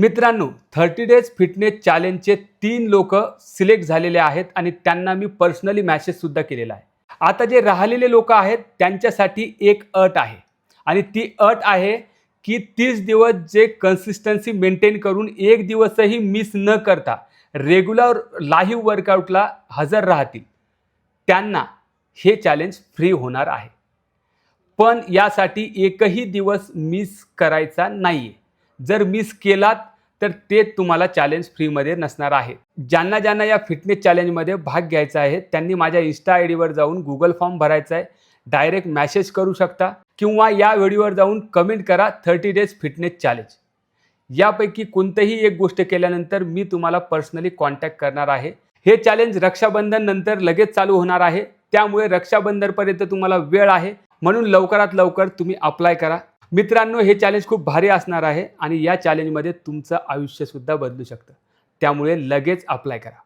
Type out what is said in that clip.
मित्रांनो thirty days fitness चॅलेंजचे तीन लोक सिलेक्ट झालेले आहेत आणि त्यांना मी पर्सनली मॅसेजसुद्धा केलेला आहे. आता जे राहिलेले लोक आहेत त्यांच्यासाठी एक अट आहे. आणि ती अट आहे की तीस दिवस जे कन्सिस्टन्सी मेंटेन करून एक दिवसही मिस न करता रेग्युलर लाईव्ह वर्कआउटला हजर राहतील. त्यांना हे चॅलेंज फ्री होणार आहे. पण यासाठी एकही दिवस मिस करायचा नाही आहे जर मिस केलात तर ते तुम्हाला चॅलेंज फ्रीमध्ये नसणार आहे. ज्यांना ज्यांना या फिटनेस चॅलेंजमध्ये भाग घ्यायचा आहे त्यांनी माझ्या इन्स्टा आय डीवर जाऊन गुगल फॉर्म भरायचा आहे. डायरेक्ट मॅसेज करू शकता किंवा या व्हिडिओवर जाऊन कमेंट करा थर्टी डेज फिटनेस चॅलेंज यापैकी कोणतंही एक गोष्ट केल्यानंतर मी तुम्हाला पर्सनली कॉन्टॅक्ट करणार आहे. हे चॅलेंज रक्षाबंधन नंतर लगेच चालू होणार आहे. त्यामुळे रक्षाबंधनपर्यंत तुम्हाला वेळ आहे. म्हणून लवकरात लवकर तुम्ही अप्लाय करा. मित्रांनो हे चॅलेंज खूप भारी असणार आहे आणि या चॅलेंजमध्ये तुमचं आयुष्यसुद्धा बदलू शकतं. त्यामुळे लगेच अप्लाय करा.